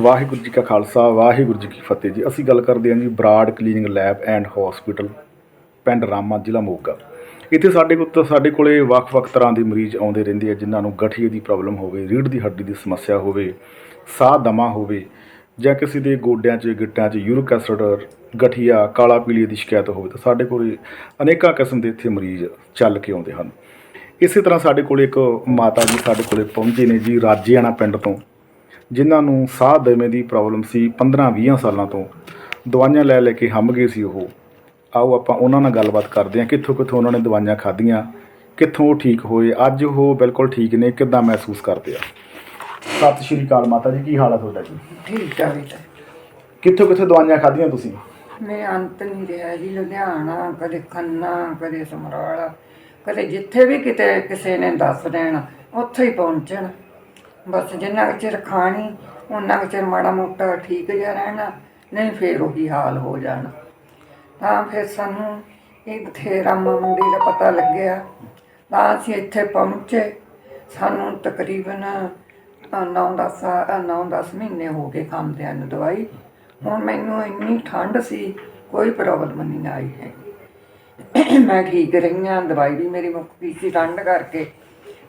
ਵਾਹਿਗੁਰੂ ਜੀ ਕਾ ਖਾਲਸਾ, ਵਾਹਿਗੁਰੂ ਜੀ ਕੀ ਫਤਿਹ ਜੀ। ਅਸੀਂ ਗੱਲ ਕਰਦੇ ਹਾਂ ਜੀ ਬਰਾਡ ਕਲੀਨਿੰਗ ਲੈਬ ਐਂਡ ਹਸਪੀਟਲ, ਪਿੰਡ ਰਾਮਾ, ਜ਼ਿਲ੍ਹਾ ਮੋਗਾ। ਇੱਥੇ ਸਾਡੇ ਕੋਲ ਤਾਂ ਸਾਡੇ ਕੋਲੇ ਵੱਖ-ਵੱਖ ਤਰ੍ਹਾਂ ਦੇ ਮਰੀਜ਼ ਆਉਂਦੇ ਰਹਿੰਦੇ ਆ, ਜਿਨ੍ਹਾਂ ਨੂੰ ਗਠੀਏ ਦੀ ਪ੍ਰੋਬਲਮ ਹੋਵੇ, ਰੀੜ੍ਹ ਦੀ ਹੱਡੀ ਦੀ ਸਮੱਸਿਆ ਹੋਵੇ, ਸਾਹ ਦਮਾ ਹੋਵੇ, ਜਾਂ ਕਿਸੇ ਦੇ ਗੋਡਿਆਂ 'ਚ ਗਿੱਟਿਆਂ 'ਚ ਯੂਰਿਕ ਐਸਿਡ, ਗਠੀਆ, ਕਾਲਾ ਪੀਲੀਏ ਦੀ ਸ਼ਿਕਾਇਤ ਹੋਵੇ, ਤਾਂ ਸਾਡੇ ਕੋਲੇ ਅਨੇਕਾਂ ਕਿਸਮ ਦੇ ਇੱਥੇ ਮਰੀਜ਼ ਚੱਲ ਕੇ ਆਉਂਦੇ ਹਨ। ਇਸੇ ਤਰ੍ਹਾਂ ਸਾਡੇ ਕੋਲੇ ਇੱਕ ਮਾਤਾ ਜੀ ਸਾਡੇ ਕੋਲੇ ਪਹੁੰਚੇ ਨੇ ਜੀ, ਰਾਜੇਆਣਾ ਪਿੰਡ ਤੋਂ। ਜਿਨ੍ਹਾਂ ਨੂੰ ਸਾਹ ਦਮੇ ਦੀ ਪ੍ਰੋਬਲਮ ਸੀ 15-20 ਸਾਲਾਂ ਤੋਂ। ਦਵਾਈਆਂ ਲੈ ਲੈ ਕੇ ਹੰਮ ਗਏ ਸੀ ਉਹ। ਆਓ ਆਪਾਂ ਉਹਨਾਂ ਨਾਲ ਗੱਲਬਾਤ ਕਰਦੇ ਹਾਂ ਕਿੱਥੋਂ ਕਿੱਥੋਂ ਉਹਨਾਂ ਨੇ ਦਵਾਈਆਂ ਖਾਧੀਆਂ ਕਿੱਥੋਂ ਉਹ ਠੀਕ ਹੋਏ ਅੱਜ ਉਹ ਬਿਲਕੁਲ ਠੀਕ ਨੇ ਕਿੱਦਾਂ ਮਹਿਸੂਸ ਕਰਦੇ ਆ? ਸਤਿ ਸ਼੍ਰੀ ਅਕਾਲ ਮਾਤਾ ਜੀ ਕੀ ਹਾਲ ਆ ਤੁਹਾਡਾ ਜੀ? ਠੀਕ ਆ ਬੇਟਾ। ਕਿੱਥੋਂ ਕਿੱਥੋਂ ਦਵਾਈਆਂ ਖਾਧੀਆਂ ਤੁਸੀਂ? ਮੈਂ ਅੰਤ ਨਹੀਂ ਰਿਹਾ ਜੀ ਲੁਧਿਆਣਾ ਕਦੇ ਖੰਨਾ ਕਦੇ ਸਮਰਾਲਾ ਕਦੇ ਜਿੱਥੇ ਵੀ ਕਿਤੇ ਕਿਸੇ ਨੇ ਦੱਸ ਦੇਣਾ ਉੱਥੇ ਹੀ ਪਹੁੰਚਣ। ਬਸ ਜਿੰਨਾ ਕੁ ਚਿਰ ਖਾਣੀ ਉਹਨਾਂ ਕੁ ਚਿਰ ਮਾੜਾ ਮੋਟਾ ਠੀਕ ਜਿਹਾ ਰਹਿਣਾ, ਨਹੀਂ ਫੇਰ ਉਹੀ ਹਾਲ ਹੋ ਜਾਣਾ। ਤਾਂ ਫਿਰ ਸਾਨੂੰ ਇਹ ਬਥੇਰਾ ਮੰਡੀ ਦਾ ਪਤਾ ਲੱਗਿਆ। ਤਾਂ ਅਸੀਂ ਇੱਥੇ ਪਹੁੰਚੇ। ਸਾਨੂੰ ਤਕਰੀਬਨ 9-10 9-10 ਮਹੀਨੇ ਹੋ ਗਏ ਖਾਂਦਿਆਂ ਨੂੰ ਦਵਾਈ। ਹੁਣ ਮੈਨੂੰ ਇੰਨੀ ਠੰਡ ਸੀ, ਕੋਈ ਪ੍ਰੋਬਲਮ ਨਹੀਂ ਆਈ ਹੈ ਮੈਂ ਠੀਕ ਰਹੀ ਹਾਂ ਦਵਾਈ ਵੀ ਮੇਰੀ ਮੁੱਕ ਗਈ ਸੀ ਠੰਡ ਕਰਕੇ।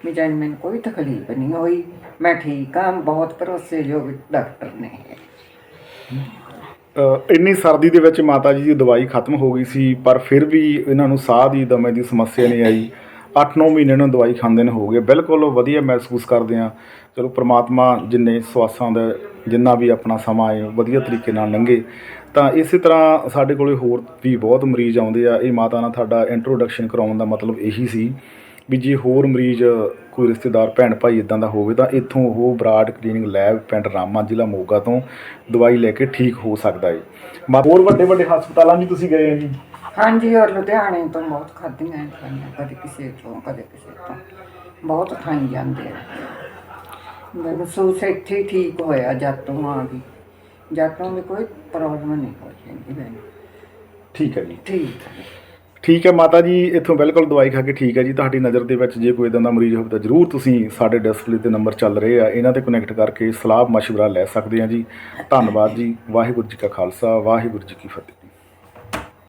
ਵੀ ਜਾਨ ਮੈਨੂੰ ਕੋਈ ਤਕਲੀਫ ਨਹੀਂ ਹੋਈ। ਮੈਂ ਠੀਕ ਹਾਂ ਬਹੁਤ ਭਰੋਸੇਯੋਗ ਡਾਕਟਰ ਨੇ। ਅ, ਇੰਨੀ ਸਰਦੀ ਦੇ ਵਿੱਚ ਮਾਤਾ ਜੀ ਦੀ ਦਵਾਈ ਖਤਮ ਹੋ ਗਈ ਸੀ ਪਰ ਫਿਰ ਵੀ ਇਹਨਾਂ ਨੂੰ ਸਾਹ ਦੀ ਦਮੇ ਦੀ ਸਮੱਸਿਆ ਨਹੀਂ ਆਈ। 8-9 ਮਹੀਨੇ ਨੂੰ ਦਵਾਈ ਖਾਂਦੇ ਨੇ ਹੋ ਗਏ। ਬਿਲਕੁਲ ਵਧੀਆ ਮਹਿਸੂਸ ਕਰਦੇ ਆ। ਚਲੋ ਪ੍ਰਮਾਤਮਾ ਜਿੰਨੇ ਸਵਾਸਾਂ ਦਾ ਜਿੰਨਾ ਵੀ ਆਪਣਾ ਸਮਾਂ ਹੈ ਵਧੀਆ ਤਰੀਕੇ ਨਾਲ ਲੰਘੇ ਤਾਂ ਇਸੇ ਤਰ੍ਹਾਂ ਸਾਡੇ ਕੋਲੇ ਹੋਰ ਵੀ ਬਹੁਤ ਮਰੀਜ਼ ਆਉਂਦੇ ਆ। ਇਹ ਮਾਤਾ ਨਾਲ ਤੁਹਾਡਾ ਇੰਟਰੋਡਕਸ਼ਨ ਕਰਾਉਣ ਦਾ ਮਤਲਬ ਇਹੀ ਸੀ। ਵੀ ਜੇ ਹੋਰ ਮਰੀਜ਼ ਕੋਈ ਰਿਸ਼ਤੇਦਾਰ ਭੈਣ ਭਾਈ ਇਦਾਂ ਦਾ ਹੋਵੇ ਤਾਂ ਇੱਥੋਂ ਉਹ ਬਰਾਡ ਕਲੀਨਿੰਗ ਲੈਬ ਪਿੰਡ ਰਾਮਾ ਜ਼ਿਲ੍ਹਾ ਮੋਗਾ ਤੋਂ ਦਵਾਈ ਲੈ ਕੇ ਠੀਕ ਹੋ ਸਕਦਾ ਹੈ ਮਾ ਹੋਰ ਵੱਡੇ ਵੱਡੇ ਹਸਪਤਾਲਾਂ ਵੀ ਤੁਸੀਂ ਗਏ ਆ ਜੀ? ਹਾਂਜੀ ਔਰ ਲੁਧਿਆਣੇ ਤੋਂ ਬਹੁਤ ਖਾਧੀਆਂ ਖਾਈਆਂ ਕਦੇ ਕਿਸੇ ਤੋਂ ਕਦੇ ਕਿਸੇ ਤੋਂ। ਬਹੁਤ ਖਾਈ ਜਾਂਦੇ ਆ। ਮਹਿਸੂਸ ਇੱਥੇ ਹੀ ਠੀਕ ਹੋਇਆ ਜਦ ਤੋਂ ਆ ਗਈ। ਜਦ ਤੋਂ ਵੀ ਕੋਈ ਪ੍ਰੋਬਲਮ ਨਹੀਂ ਹੋਈ ਜਾਂਦੀ ਮੈਨੂੰ। ਠੀਕ ਹੈ ਜੀ। ਠੀਕ ਹੈ। ਠੀਕ ਹੈ ਮਾਤਾ ਜੀ, ਇੱਥੋਂ ਬਿਲਕੁਲ ਦਵਾਈ ਖਾ ਕੇ ਠੀਕ ਹੈ ਜੀ। ਤੁਹਾਡੀ ਨਜ਼ਰ ਦੇ ਵਿੱਚ ਜੇ ਕੋਈ ਇਦਾਂ ਦਾ ਮਰੀਜ਼ ਹੋਵੇ ਤਾਂ ਜਰੂਰ ਤੁਸੀਂ ਸਾਡੇ ਡਿਸਪਲੇ ਤੇ ਨੰਬਰ ਚੱਲ ਰਹੇ ਆ। ਇਹਨਾਂ ਤੇ ਕਨੈਕਟ ਕਰਕੇ ਸਲਾਹ ਮਸ਼ਵਰਾ ਲੈ ਸਕਦੇ ਆ ਜੀ। ਧੰਨਵਾਦ ਜੀ। ਵਾਹਿਗੁਰੂ ਜੀ ਕਾ ਖਾਲਸਾ, ਵਾਹਿਗੁਰੂ ਜੀ ਕੀ ਫਤਿਹ।